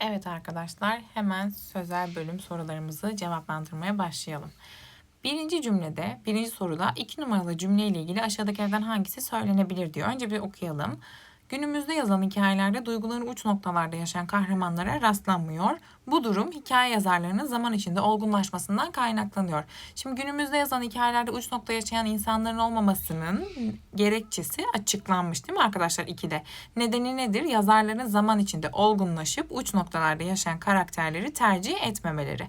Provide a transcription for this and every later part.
Evet arkadaşlar hemen sözel bölüm sorularımızı cevaplandırmaya başlayalım. Birinci cümlede, birinci soruda iki numaralı cümleyle ilgili aşağıdakilerden hangisi söylenebilir diyor. Önce bir okuyalım. Günümüzde yazılan hikayelerde duyguların uç noktalarda yaşayan kahramanlara rastlanmıyor. Bu durum hikaye yazarlarının zaman içinde olgunlaşmasından kaynaklanıyor. Şimdi günümüzde yazılan hikayelerde uç nokta yaşayan insanların olmamasının gerekçesi açıklanmış değil mi arkadaşlar 2'de? Nedeni nedir? Yazarların zaman içinde olgunlaşıp uç noktalarda yaşayan karakterleri tercih etmemeleri.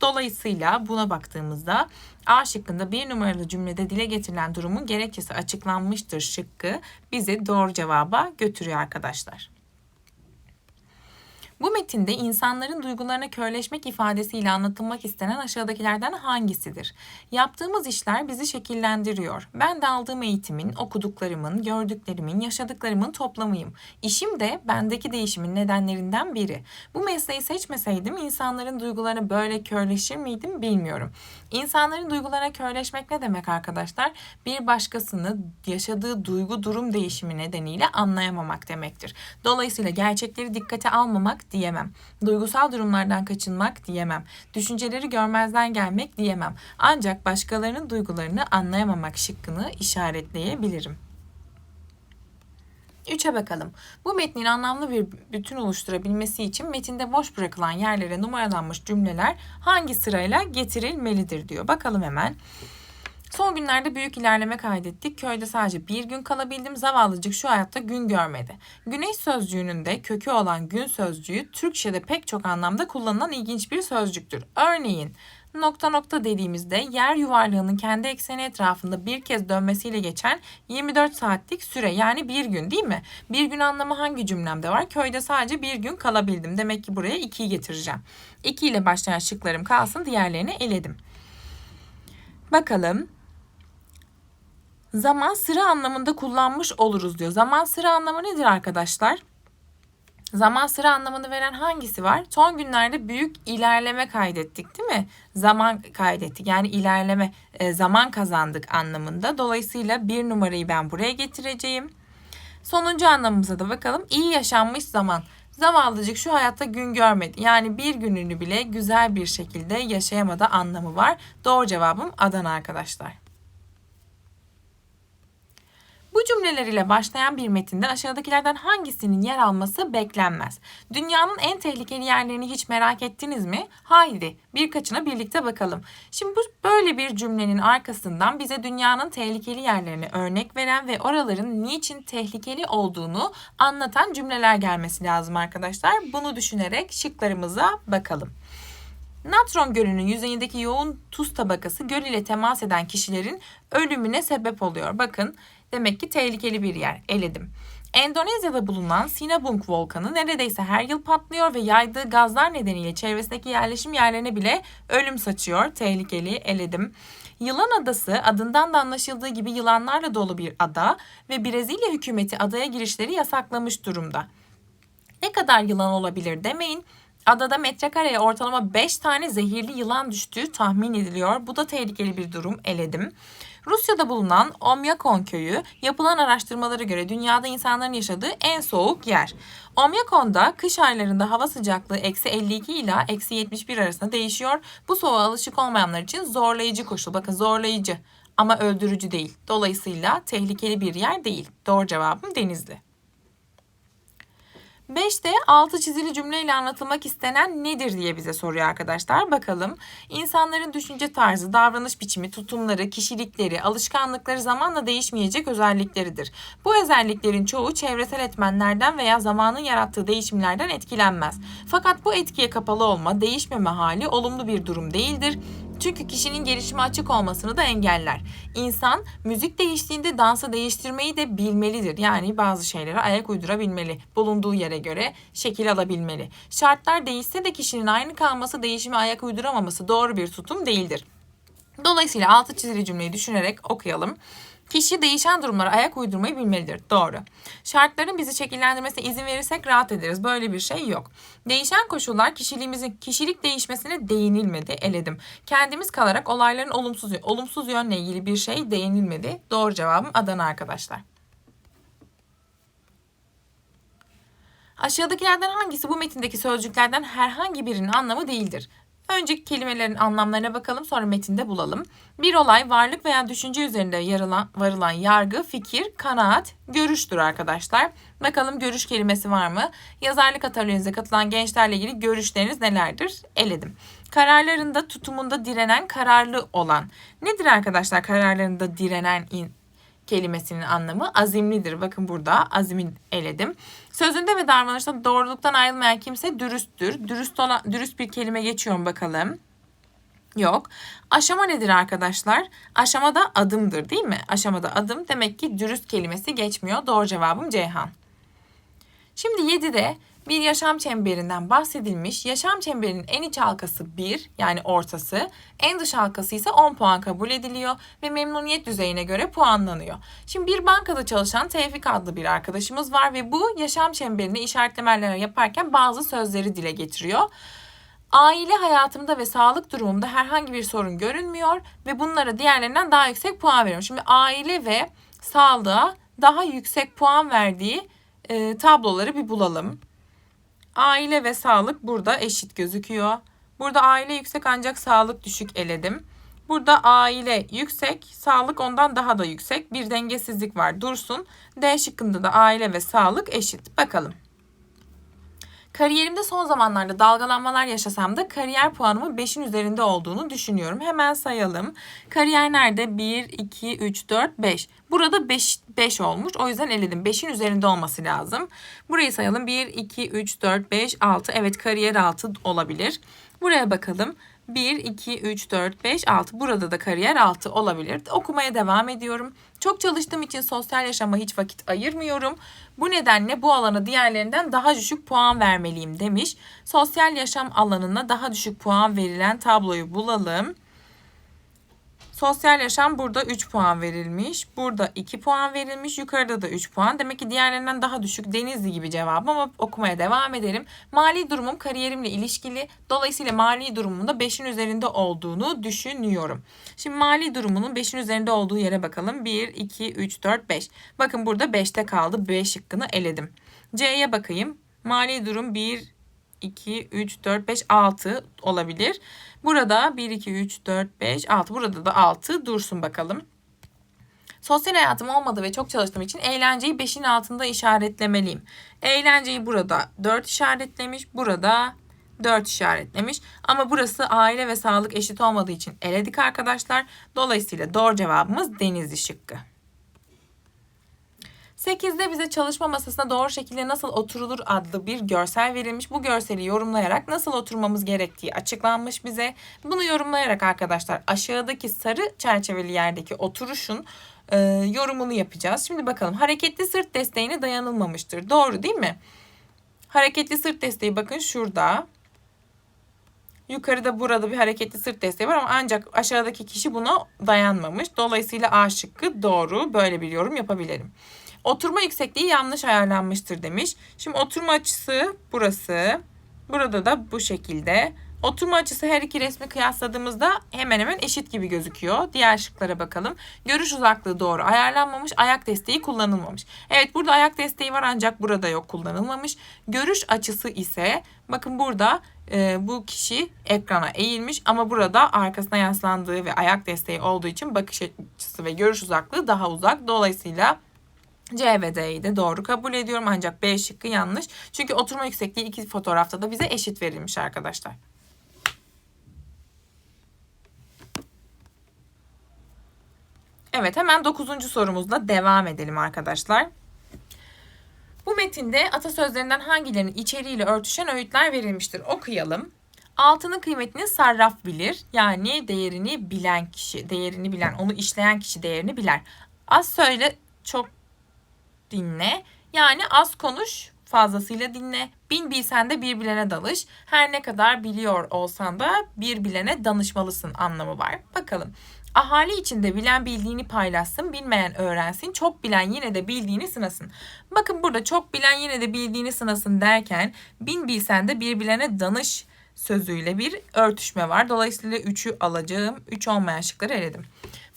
Dolayısıyla buna baktığımızda A şıkkında bir numaralı cümlede dile getirilen durumun gerekçesi açıklanmıştır şıkkı bizi doğru cevaba götürüyor arkadaşlar. Bu metinde insanların duygularına körleşmek ifadesiyle anlatılmak istenen aşağıdakilerden hangisidir? Yaptığımız işler bizi şekillendiriyor. Ben de aldığım eğitimin, okuduklarımın, gördüklerimin, yaşadıklarımın toplamıyım. İşim de bendeki değişimin nedenlerinden biri. Bu mesleği seçmeseydim insanların duygularına böyle körleşir miydim bilmiyorum. İnsanların duygularına körleşmek ne demek arkadaşlar? Bir başkasını yaşadığı duygu durum değişimi nedeniyle anlayamamak demektir. Dolayısıyla gerçekleri dikkate almamak diyemem. Duygusal durumlardan kaçınmak diyemem. Düşünceleri görmezden gelmek diyemem. Ancak başkalarının duygularını anlayamamak şıkkını işaretleyebilirim. 3'e bakalım. Bu metnin anlamlı bir bütün oluşturabilmesi için metinde boş bırakılan yerlere numaralanmış cümleler hangi sırayla getirilmelidir diyor. Bakalım hemen. Son günlerde büyük ilerleme kaydettik. Köyde sadece bir gün kalabildim. Zavallıcık şu hayatta gün görmedi. Güneş sözcüğünün de kökü olan gün sözcüğü Türkçe'de pek çok anlamda kullanılan ilginç bir sözcüktür. Örneğin nokta nokta dediğimizde yer yuvarlığının kendi ekseni etrafında bir kez dönmesiyle geçen 24 saatlik süre yani bir gün değil mi? Bir gün anlamı hangi cümlemde var? Köyde sadece bir gün kalabildim. Demek ki buraya 2'yi getireceğim. 2 ile başlayan şıklarım kalsın diğerlerini eledim. Bakalım zaman sıra anlamında kullanmış oluruz diyor. Zaman sıra anlamı nedir arkadaşlar? Zaman sıra anlamını veren hangisi var? Son günlerde büyük ilerleme kaydettik değil mi? Zaman kaydettik yani ilerleme e, zaman kazandık anlamında. Dolayısıyla bir numarayı ben buraya getireceğim. Sonuncu anlamımıza da bakalım. İyi yaşanmış zaman. Zavallıcık şu hayatta gün görmedi. Yani bir gününü bile güzel bir şekilde yaşayamadı anlamı var. Doğru cevabım Adana arkadaşlar. Bu cümleler ile başlayan bir metinde aşağıdakilerden hangisinin yer alması beklenmez. Dünyanın en tehlikeli yerlerini hiç merak ettiniz mi? Haydi birkaçına birlikte bakalım. Şimdi bu böyle bir cümlenin arkasından bize dünyanın tehlikeli yerlerini örnek veren ve oraların niçin tehlikeli olduğunu anlatan cümleler gelmesi lazım arkadaşlar. Bunu düşünerek şıklarımıza bakalım. Natron gölünün yüzeyindeki yoğun tuz tabakası göl ile temas eden kişilerin ölümüne sebep oluyor. Bakın Demek ki tehlikeli bir yer. Eledim. Endonezya'da bulunan Sinabung volkanı neredeyse her yıl patlıyor ve yaydığı gazlar nedeniyle çevresindeki yerleşim yerlerine bile ölüm saçıyor. Tehlikeli eledim. Yılan Adası adından da anlaşıldığı gibi yılanlarla dolu bir ada ve Brezilya hükümeti adaya girişleri yasaklamış durumda. Ne kadar yılan olabilir demeyin. Adada metrekareye ortalama 5 tane zehirli yılan düştüğü tahmin ediliyor. Bu da tehlikeli bir durum eledim. Rusya'da bulunan Omyakon köyü yapılan araştırmalara göre dünyada insanların yaşadığı en soğuk yer. Omyakon'da kış aylarında hava sıcaklığı eksi 52 ila eksi 71 arasında değişiyor. Bu soğuğa alışık olmayanlar için zorlayıcı koşul. Bakın zorlayıcı ama öldürücü değil. Dolayısıyla tehlikeli bir yer değil. Doğru cevabım Denizli. 5'te altı çizili cümleyle anlatılmak istenen nedir diye bize soruyor arkadaşlar. Bakalım insanların düşünce tarzı, davranış biçimi, tutumları, kişilikleri, alışkanlıkları zamanla değişmeyecek özellikleridir. Bu özelliklerin çoğu çevresel etmenlerden veya zamanın yarattığı değişimlerden etkilenmez. Fakat bu etkiye kapalı olma, değişmeme hali olumlu bir durum değildir. Çünkü kişinin gelişime açık olmasını da engeller. İnsan müzik değiştiğinde dansı değiştirmeyi de bilmelidir. Yani bazı şeylere ayak uydurabilmeli. Bulunduğu yere göre şekil alabilmeli. Şartlar değişse de kişinin aynı kalması değişime ayak uyduramaması doğru bir tutum değildir. Dolayısıyla altı çizili cümleyi düşünerek okuyalım. Kişi değişen durumlara ayak uydurmayı bilmelidir. Doğru. Şartların bizi şekillendirmesine izin verirsek rahat ederiz. Böyle bir şey yok. Değişen koşullar kişiliğimizin kişilik değişmesine değinilmedi. Eledim. Kendimiz kalarak olayların olumsuz olumsuz yönle ilgili bir şey değinilmedi. Doğru cevabım Adana arkadaşlar. Aşağıdakilerden hangisi bu metindeki sözcüklerden herhangi birinin anlamı değildir? Önceki kelimelerin anlamlarına bakalım sonra metinde bulalım. Bir olay varlık veya düşünce üzerinde yarılan, varılan yargı, fikir, kanaat, görüştür arkadaşlar. Bakalım görüş kelimesi var mı? Yazarlık atölyenize katılan gençlerle ilgili görüşleriniz nelerdir? Eledim. Kararlarında, tutumunda direnen, kararlı olan. Nedir arkadaşlar kararlarında direnen in kelimesinin anlamı azimlidir. Bakın burada azimin eledim. Sözünde ve davranışta doğruluktan ayrılmayan kimse dürüsttür. Dürüst olan dürüst bir kelime geçiyorum bakalım. Yok. Aşama nedir arkadaşlar? Aşamada adımdır değil mi? Aşamada adım demek ki dürüst kelimesi geçmiyor. Doğru cevabım Ceyhan. Şimdi 7'de bir yaşam çemberinden bahsedilmiş. Yaşam çemberinin en iç halkası 1 yani ortası, en dış halkası ise 10 puan kabul ediliyor ve memnuniyet düzeyine göre puanlanıyor. Şimdi bir bankada çalışan Tevfik adlı bir arkadaşımız var ve bu yaşam çemberini işaretlemeler yaparken bazı sözleri dile getiriyor. Aile hayatımda ve sağlık durumumda herhangi bir sorun görünmüyor ve bunlara diğerlerinden daha yüksek puan veriyorum. Şimdi aile ve sağlığa daha yüksek puan verdiği e, tabloları bir bulalım. Aile ve sağlık burada eşit gözüküyor. Burada aile yüksek ancak sağlık düşük eledim. Burada aile yüksek, sağlık ondan daha da yüksek. Bir dengesizlik var dursun. D şıkkında da aile ve sağlık eşit. Bakalım. Kariyerimde son zamanlarda dalgalanmalar yaşasam da kariyer puanımın 5'in üzerinde olduğunu düşünüyorum. Hemen sayalım. Kariyer nerede? 1, 2, 3, 4, 5. Burada 5, 5 olmuş. O yüzden eledim. 5'in üzerinde olması lazım. Burayı sayalım. 1, 2, 3, 4, 5, 6. Evet kariyer 6 olabilir. Buraya bakalım. 1, 2, 3, 4, 5, 6. Burada da kariyer 6 olabilir. Okumaya devam ediyorum. Çok çalıştığım için sosyal yaşama hiç vakit ayırmıyorum. Bu nedenle bu alana diğerlerinden daha düşük puan vermeliyim demiş. Sosyal yaşam alanına daha düşük puan verilen tabloyu bulalım. Sosyal yaşam burada 3 puan verilmiş. Burada 2 puan verilmiş. Yukarıda da 3 puan. Demek ki diğerlerinden daha düşük Denizli gibi cevabım ama okumaya devam edelim. Mali durumum kariyerimle ilişkili. Dolayısıyla mali durumun da 5'in üzerinde olduğunu düşünüyorum. Şimdi mali durumunun 5'in üzerinde olduğu yere bakalım. 1, 2, 3, 4, 5. Bakın burada 5'te kaldı. B şıkkını eledim. C'ye bakayım. Mali durum 1, 2, 3, 4, 5, 6 olabilir. Burada 1, 2, 3, 4, 5, 6. Burada da 6 dursun bakalım. Sosyal hayatım olmadı ve çok çalıştığım için eğlenceyi 5'in altında işaretlemeliyim. Eğlenceyi burada 4 işaretlemiş. Burada 4 işaretlemiş. Ama burası aile ve sağlık eşit olmadığı için eledik arkadaşlar. Dolayısıyla doğru cevabımız Denizli şıkkı. 8'de bize çalışma masasına doğru şekilde nasıl oturulur adlı bir görsel verilmiş. Bu görseli yorumlayarak nasıl oturmamız gerektiği açıklanmış bize. Bunu yorumlayarak arkadaşlar aşağıdaki sarı çerçeveli yerdeki oturuşun e, yorumunu yapacağız. Şimdi bakalım hareketli sırt desteğine dayanılmamıştır. Doğru değil mi? Hareketli sırt desteği bakın şurada. Yukarıda burada bir hareketli sırt desteği var ama ancak aşağıdaki kişi buna dayanmamış. Dolayısıyla A şıkkı doğru. Böyle bir yorum yapabilirim. Oturma yüksekliği yanlış ayarlanmıştır demiş. Şimdi oturma açısı burası. Burada da bu şekilde. Oturma açısı her iki resmi kıyasladığımızda hemen hemen eşit gibi gözüküyor. Diğer şıklara bakalım. Görüş uzaklığı doğru ayarlanmamış. Ayak desteği kullanılmamış. Evet burada ayak desteği var ancak burada yok kullanılmamış. Görüş açısı ise bakın burada e, bu kişi ekrana eğilmiş ama burada arkasına yaslandığı ve ayak desteği olduğu için bakış açısı ve görüş uzaklığı daha uzak. Dolayısıyla C ve D'yi de doğru kabul ediyorum ancak B şıkkı yanlış. Çünkü oturma yüksekliği iki fotoğrafta da bize eşit verilmiş arkadaşlar. Evet hemen dokuzuncu sorumuzla devam edelim arkadaşlar. Bu metinde atasözlerinden hangilerinin içeriğiyle örtüşen öğütler verilmiştir? Okuyalım. Altının kıymetini sarraf bilir. Yani değerini bilen kişi, değerini bilen, onu işleyen kişi değerini biler. Az söyle, dinle. Yani az konuş, fazlasıyla dinle. Bin bilsen de bir bilene dalış. Her ne kadar biliyor olsan da bir bilene danışmalısın anlamı var. Bakalım. Ahali içinde bilen bildiğini paylaşsın, bilmeyen öğrensin, çok bilen yine de bildiğini sınasın. Bakın burada çok bilen yine de bildiğini sınasın derken bin bilsen de bir bilene danış sözüyle bir örtüşme var. Dolayısıyla 3'ü alacağım. 3 olmayan şıkları eledim.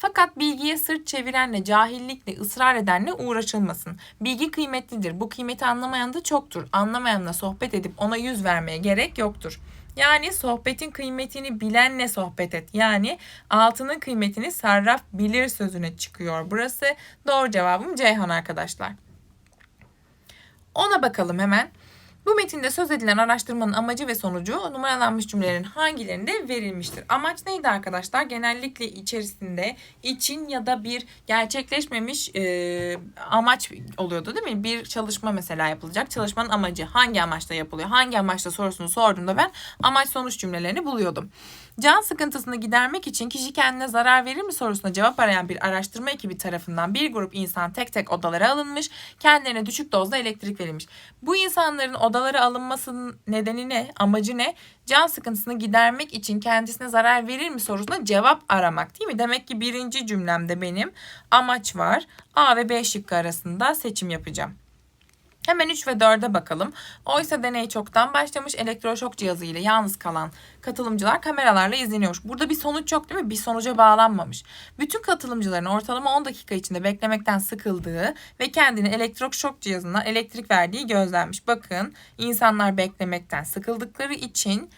Fakat bilgiye sırt çevirenle, cahillikle, ısrar edenle uğraşılmasın. Bilgi kıymetlidir. Bu kıymeti anlamayan da çoktur. Anlamayanla sohbet edip ona yüz vermeye gerek yoktur. Yani sohbetin kıymetini bilenle sohbet et. Yani altının kıymetini sarraf bilir sözüne çıkıyor. Burası doğru cevabım Ceyhan arkadaşlar. Ona bakalım hemen. Bu metinde söz edilen araştırmanın amacı ve sonucu numaralanmış cümlelerin hangilerinde verilmiştir? Amaç neydi arkadaşlar? Genellikle içerisinde için ya da bir gerçekleşmemiş e, amaç oluyordu değil mi? Bir çalışma mesela yapılacak. Çalışmanın amacı hangi amaçla yapılıyor? Hangi amaçla sorusunu sorduğumda ben amaç sonuç cümlelerini buluyordum. Can sıkıntısını gidermek için kişi kendine zarar verir mi sorusuna cevap arayan bir araştırma ekibi tarafından bir grup insan tek tek odalara alınmış, kendilerine düşük dozda elektrik verilmiş. Bu insanların odalara alınmasının nedeni ne, amacı ne? Can sıkıntısını gidermek için kendisine zarar verir mi sorusuna cevap aramak değil mi? Demek ki birinci cümlemde benim amaç var. A ve B şıkkı arasında seçim yapacağım. Hemen 3 ve 4'e bakalım. Oysa deney çoktan başlamış elektroşok cihazı ile yalnız kalan katılımcılar kameralarla izleniyor. Burada bir sonuç yok değil mi? Bir sonuca bağlanmamış. Bütün katılımcıların ortalama 10 dakika içinde beklemekten sıkıldığı ve kendini elektroşok cihazına elektrik verdiği gözlenmiş. Bakın insanlar beklemekten sıkıldıkları için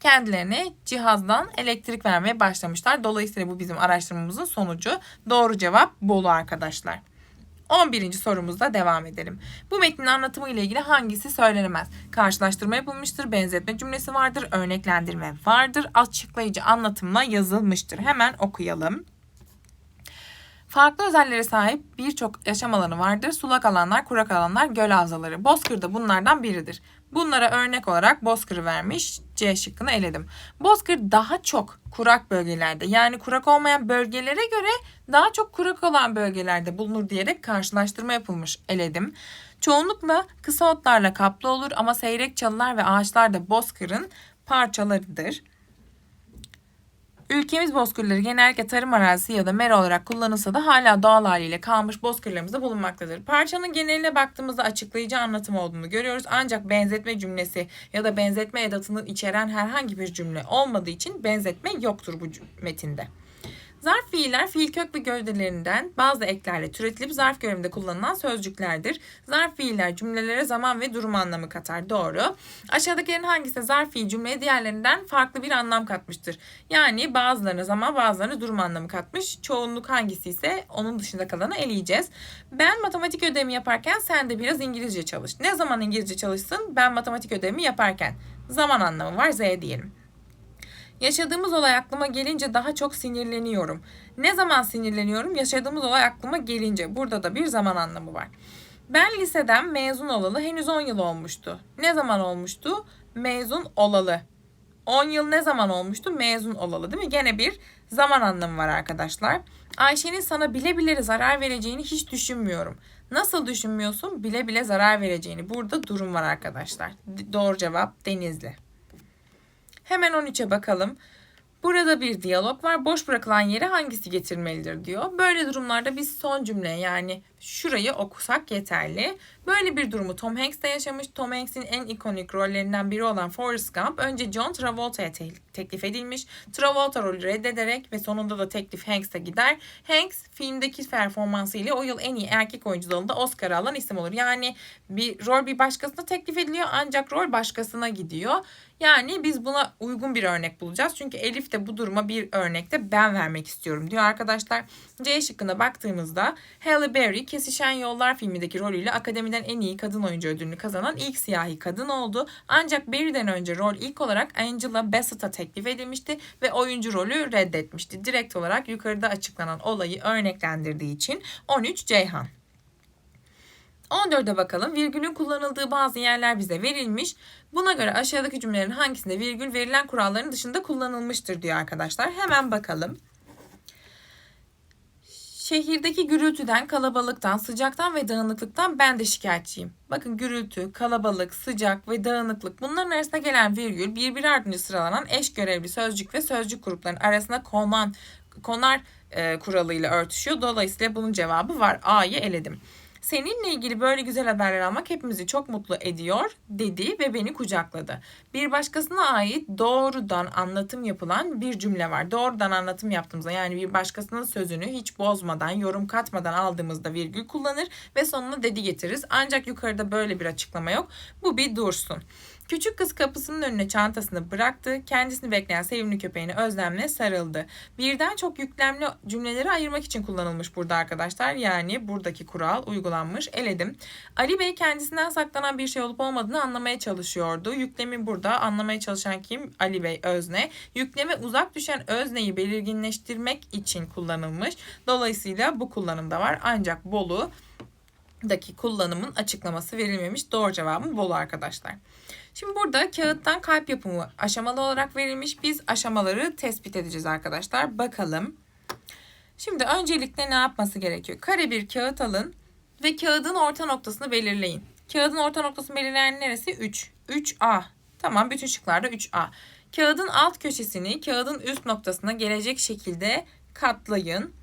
kendilerine cihazdan elektrik vermeye başlamışlar. Dolayısıyla bu bizim araştırmamızın sonucu. Doğru cevap Bolu arkadaşlar. 11. sorumuzda devam edelim. Bu metnin anlatımı ile ilgili hangisi söylenemez? Karşılaştırma yapılmıştır, benzetme cümlesi vardır, örneklendirme vardır, açıklayıcı anlatımla yazılmıştır. Hemen okuyalım. Farklı özelliklere sahip birçok yaşam alanı vardır. Sulak alanlar, kurak alanlar, göl havzaları. Bozkır da bunlardan biridir. Bunlara örnek olarak Bozkır'ı vermiş. C şıkkını eledim. Bozkır daha çok kurak bölgelerde yani kurak olmayan bölgelere göre daha çok kurak olan bölgelerde bulunur diyerek karşılaştırma yapılmış. Eledim. Çoğunlukla kısa otlarla kaplı olur ama seyrek çalılar ve ağaçlar da Bozkır'ın parçalarıdır. Ülkemiz bozkırları genellikle tarım arazisi ya da mera olarak kullanılsa da hala doğal haliyle kalmış bozkırlarımızda bulunmaktadır. Parçanın geneline baktığımızda açıklayıcı anlatım olduğunu görüyoruz. Ancak benzetme cümlesi ya da benzetme edatını içeren herhangi bir cümle olmadığı için benzetme yoktur bu metinde. Zarf fiiller fiil kök ve gövdelerinden bazı eklerle türetilip zarf görevinde kullanılan sözcüklerdir. Zarf fiiller cümlelere zaman ve durum anlamı katar. Doğru. Aşağıdakilerin hangisi zarf fiil cümleye diğerlerinden farklı bir anlam katmıştır? Yani bazılarına zaman bazılarına durum anlamı katmış. Çoğunluk hangisi ise onun dışında kalanı eleyeceğiz. Ben matematik ödevimi yaparken sen de biraz İngilizce çalış. Ne zaman İngilizce çalışsın? Ben matematik ödevimi yaparken. Zaman anlamı var Z diyelim. Yaşadığımız olay aklıma gelince daha çok sinirleniyorum. Ne zaman sinirleniyorum? Yaşadığımız olay aklıma gelince. Burada da bir zaman anlamı var. Ben liseden mezun olalı henüz 10 yıl olmuştu. Ne zaman olmuştu? Mezun olalı. 10 yıl ne zaman olmuştu? Mezun olalı değil mi? Gene bir zaman anlamı var arkadaşlar. Ayşe'nin sana bile bile zarar vereceğini hiç düşünmüyorum. Nasıl düşünmüyorsun? Bile bile zarar vereceğini. Burada durum var arkadaşlar. Doğru cevap Denizli. Hemen 13'e bakalım. Burada bir diyalog var. Boş bırakılan yere hangisi getirilmelidir diyor. Böyle durumlarda biz son cümle yani şurayı okusak yeterli. Böyle bir durumu Tom Hanks de yaşamış. Tom Hanks'in en ikonik rollerinden biri olan Forrest Gump önce John Travolta'ya te- teklif edilmiş. Travolta rolü reddederek ve sonunda da teklif Hanks'e gider. Hanks filmdeki performansıyla o yıl en iyi erkek oyuncu dalında Oscar alan isim olur. Yani bir rol bir başkasına teklif ediliyor ancak rol başkasına gidiyor. Yani biz buna uygun bir örnek bulacağız. Çünkü Elif de bu duruma bir örnekte ben vermek istiyorum diyor arkadaşlar. C şıkkına baktığımızda Halle Berry Kesişen Yollar filmindeki rolüyle akademiden en iyi kadın oyuncu ödülünü kazanan ilk siyahi kadın oldu. Ancak Berry'den önce rol ilk olarak Angela Bassett'a teklif edilmişti ve oyuncu rolü reddetmişti. Direkt olarak yukarıda açıklanan olayı örneklendirdiği için 13 Ceyhan. 14'e bakalım. Virgülün kullanıldığı bazı yerler bize verilmiş. Buna göre aşağıdaki cümlelerin hangisinde virgül verilen kuralların dışında kullanılmıştır diyor arkadaşlar. Hemen bakalım. Şehirdeki gürültüden, kalabalıktan, sıcaktan ve dağınıklıktan ben de şikayetçiyim. Bakın gürültü, kalabalık, sıcak ve dağınıklık bunların arasında gelen virgül birbiri ardınca sıralanan eş görevli sözcük ve sözcük gruplarının arasına konan, konar e, kuralıyla örtüşüyor. Dolayısıyla bunun cevabı var. A'yı eledim. Seninle ilgili böyle güzel haberler almak hepimizi çok mutlu ediyor dedi ve beni kucakladı. Bir başkasına ait doğrudan anlatım yapılan bir cümle var. Doğrudan anlatım yaptığımızda yani bir başkasının sözünü hiç bozmadan, yorum katmadan aldığımızda virgül kullanır ve sonuna dedi getiririz. Ancak yukarıda böyle bir açıklama yok. Bu bir dursun. Küçük kız kapısının önüne çantasını bıraktı. Kendisini bekleyen sevimli köpeğine özlemle sarıldı. Birden çok yüklemli cümleleri ayırmak için kullanılmış burada arkadaşlar. Yani buradaki kural uygulanmış. Eledim. Ali Bey kendisinden saklanan bir şey olup olmadığını anlamaya çalışıyordu. Yüklemi burada anlamaya çalışan kim? Ali Bey özne. Yükleme uzak düşen özneyi belirginleştirmek için kullanılmış. Dolayısıyla bu kullanımda var. Ancak Bolu daki kullanımın açıklaması verilmemiş. Doğru cevabım Bolu arkadaşlar. Şimdi burada kağıttan kalp yapımı aşamalı olarak verilmiş. Biz aşamaları tespit edeceğiz arkadaşlar. Bakalım. Şimdi öncelikle ne yapması gerekiyor? Kare bir kağıt alın ve kağıdın orta noktasını belirleyin. Kağıdın orta noktasını belirleyen neresi? 3. 3A. Tamam bütün şıklarda 3A. Kağıdın alt köşesini kağıdın üst noktasına gelecek şekilde katlayın.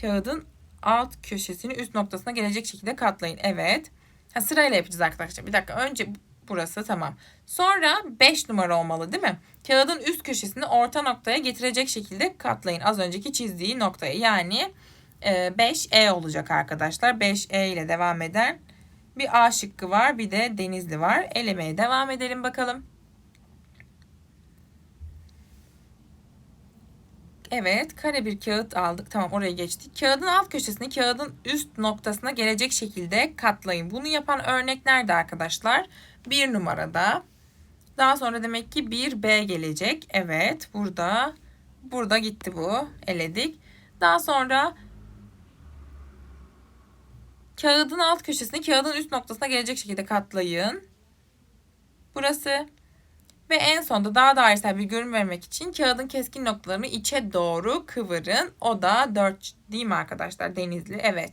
Kağıdın alt köşesini üst noktasına gelecek şekilde katlayın. Evet. Ha, sırayla yapacağız arkadaşlar. Bir dakika önce burası tamam. Sonra 5 numara olmalı değil mi? Kağıdın üst köşesini orta noktaya getirecek şekilde katlayın. Az önceki çizdiği noktaya. Yani 5E e olacak arkadaşlar. 5E ile devam eden bir A şıkkı var. Bir de Denizli var. Elemeye devam edelim bakalım. Evet kare bir kağıt aldık. Tamam oraya geçtik. Kağıdın alt köşesini kağıdın üst noktasına gelecek şekilde katlayın. Bunu yapan örnek nerede arkadaşlar? Bir numarada. Daha sonra demek ki bir B gelecek. Evet burada. Burada gitti bu. Eledik. Daha sonra kağıdın alt köşesini kağıdın üst noktasına gelecek şekilde katlayın. Burası. Ve en sonda daha dairesel bir görünüm vermek için kağıdın keskin noktalarını içe doğru kıvırın. O da 4 değil mi arkadaşlar? Denizli. Evet.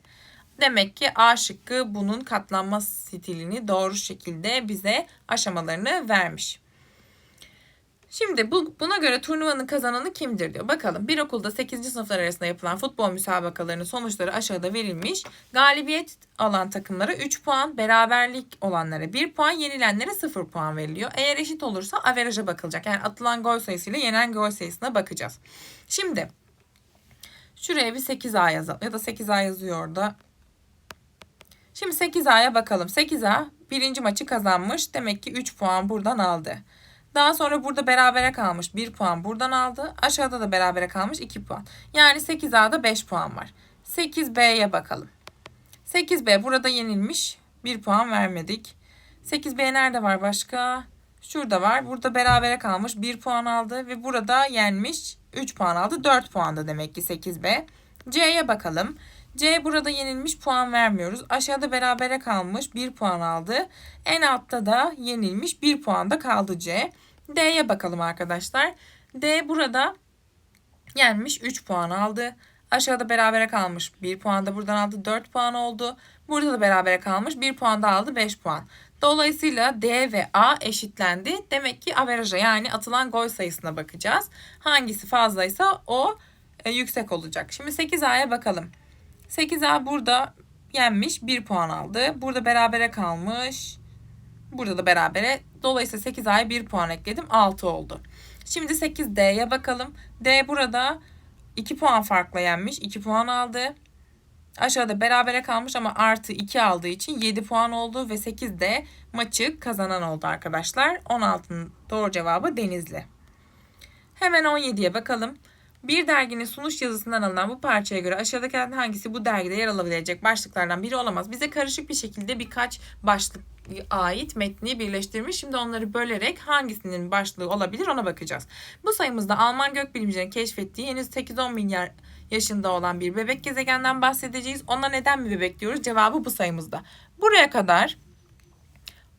Demek ki A şıkkı bunun katlanma stilini doğru şekilde bize aşamalarını vermiş. Şimdi bu, buna göre turnuvanın kazananı kimdir diyor. Bakalım bir okulda 8. sınıflar arasında yapılan futbol müsabakalarının sonuçları aşağıda verilmiş. Galibiyet alan takımlara 3 puan, beraberlik olanlara 1 puan, yenilenlere 0 puan veriliyor. Eğer eşit olursa averaja bakılacak. Yani atılan gol sayısıyla yenen gol sayısına bakacağız. Şimdi şuraya bir 8A yazalım ya da 8A yazıyor orada. Şimdi 8A'ya bakalım. 8A birinci maçı kazanmış. Demek ki 3 puan buradan aldı. Daha sonra burada berabere kalmış 1 puan buradan aldı. Aşağıda da berabere kalmış 2 puan. Yani 8A'da 5 puan var. 8B'ye bakalım. 8B burada yenilmiş. 1 puan vermedik. 8B nerede var başka? Şurada var. Burada berabere kalmış 1 puan aldı ve burada yenmiş 3 puan aldı. 4 puanda demek ki 8B. C'ye bakalım. C burada yenilmiş puan vermiyoruz. Aşağıda berabere kalmış 1 puan aldı. En altta da yenilmiş 1 puan da kaldı C. D'ye bakalım arkadaşlar. D burada yenmiş 3 puan aldı. Aşağıda berabere kalmış 1 puan da buradan aldı 4 puan oldu. Burada da berabere kalmış 1 puan da aldı 5 puan. Dolayısıyla D ve A eşitlendi. Demek ki averaja yani atılan gol sayısına bakacağız. Hangisi fazlaysa o e, yüksek olacak. Şimdi 8A'ya bakalım. 8A burada yenmiş 1 puan aldı. Burada berabere kalmış. Burada da berabere. Dolayısıyla 8A'ya 1 puan ekledim. 6 oldu. Şimdi 8D'ye bakalım. D burada 2 puan farkla yenmiş. 2 puan aldı. Aşağıda berabere kalmış ama artı 2 aldığı için 7 puan oldu ve 8D maçı kazanan oldu arkadaşlar. 16'nın doğru cevabı Denizli. Hemen 17'ye bakalım. Bir derginin sunuş yazısından alınan bu parçaya göre aşağıdakilerden hangisi bu dergide yer alabilecek başlıklardan biri olamaz. Bize karışık bir şekilde birkaç başlık ait metni birleştirmiş. Şimdi onları bölerek hangisinin başlığı olabilir ona bakacağız. Bu sayımızda Alman gökbilimcilerin keşfettiği henüz 8-10 milyar yaşında olan bir bebek gezegenden bahsedeceğiz. Ona neden bir bebek diyoruz? Cevabı bu sayımızda. Buraya kadar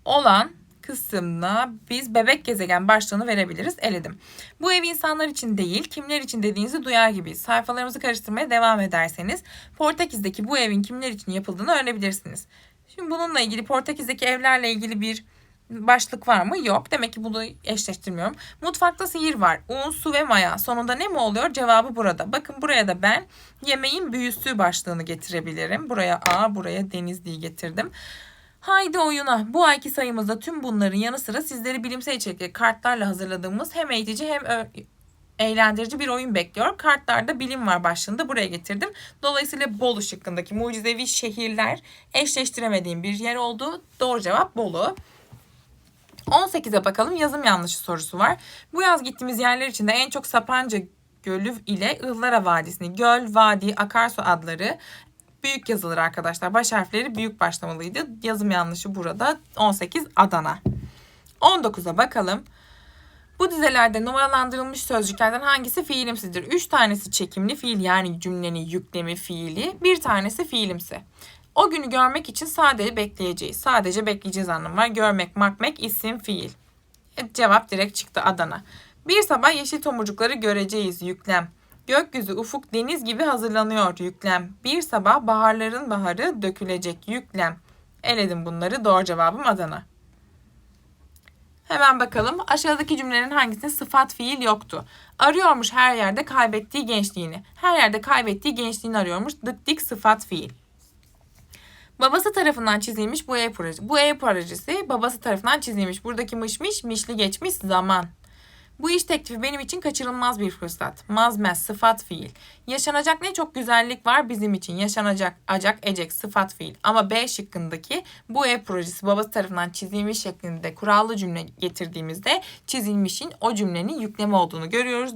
olan kısmına biz bebek gezegen başlığını verebiliriz. Eledim. Bu ev insanlar için değil, kimler için dediğinizi duyar gibiyiz. Sayfalarımızı karıştırmaya devam ederseniz Portekiz'deki bu evin kimler için yapıldığını öğrenebilirsiniz. Şimdi bununla ilgili Portekiz'deki evlerle ilgili bir Başlık var mı? Yok. Demek ki bunu eşleştirmiyorum. Mutfakta sihir var. Un, su ve maya. Sonunda ne mi oluyor? Cevabı burada. Bakın buraya da ben yemeğin büyüsü başlığını getirebilirim. Buraya A, buraya Denizli'yi getirdim. Haydi oyuna. Bu ayki sayımızda tüm bunların yanı sıra sizleri bilimsel içerikli kartlarla hazırladığımız hem eğitici hem eğlendirici bir oyun bekliyor. Kartlarda bilim var başlığında buraya getirdim. Dolayısıyla Bolu şıkkındaki mucizevi şehirler eşleştiremediğim bir yer oldu. Doğru cevap Bolu. 18'e bakalım yazım yanlışı sorusu var. Bu yaz gittiğimiz yerler içinde en çok Sapanca Gölü ile Ihlara Vadisi'ni göl, vadi, akarsu adları büyük yazılır arkadaşlar. Baş harfleri büyük başlamalıydı. Yazım yanlışı burada. 18 Adana. 19'a bakalım. Bu dizelerde numaralandırılmış sözcüklerden hangisi fiilimsidir? 3 tanesi çekimli fiil yani cümlenin yüklemi fiili. Bir tanesi fiilimsi. O günü görmek için sadece bekleyeceğiz. Sadece bekleyeceğiz anlamı var. Görmek, makmek, isim, fiil. Cevap direkt çıktı Adana. Bir sabah yeşil tomurcukları göreceğiz. Yüklem. Gökyüzü, ufuk, deniz gibi hazırlanıyor. Yüklem. Bir sabah baharların baharı dökülecek. Yüklem. Eledim bunları. Doğru cevabım Adana. Hemen bakalım. Aşağıdaki cümlelerin hangisinde sıfat fiil yoktu? Arıyormuş her yerde kaybettiği gençliğini. Her yerde kaybettiği gençliğini arıyormuş. Dık dik sıfat fiil. Babası tarafından çizilmiş bu ev projesi. Bu ev projesi babası tarafından çizilmiş. Buradaki mışmış mişli geçmiş zaman. Bu iş teklifi benim için kaçırılmaz bir fırsat. Mazmez sıfat fiil. Yaşanacak ne çok güzellik var bizim için. Yaşanacak, acak, ecek sıfat fiil. Ama B şıkkındaki bu ev projesi babası tarafından çizilmiş şeklinde kurallı cümle getirdiğimizde çizilmişin o cümlenin yükleme olduğunu görüyoruz.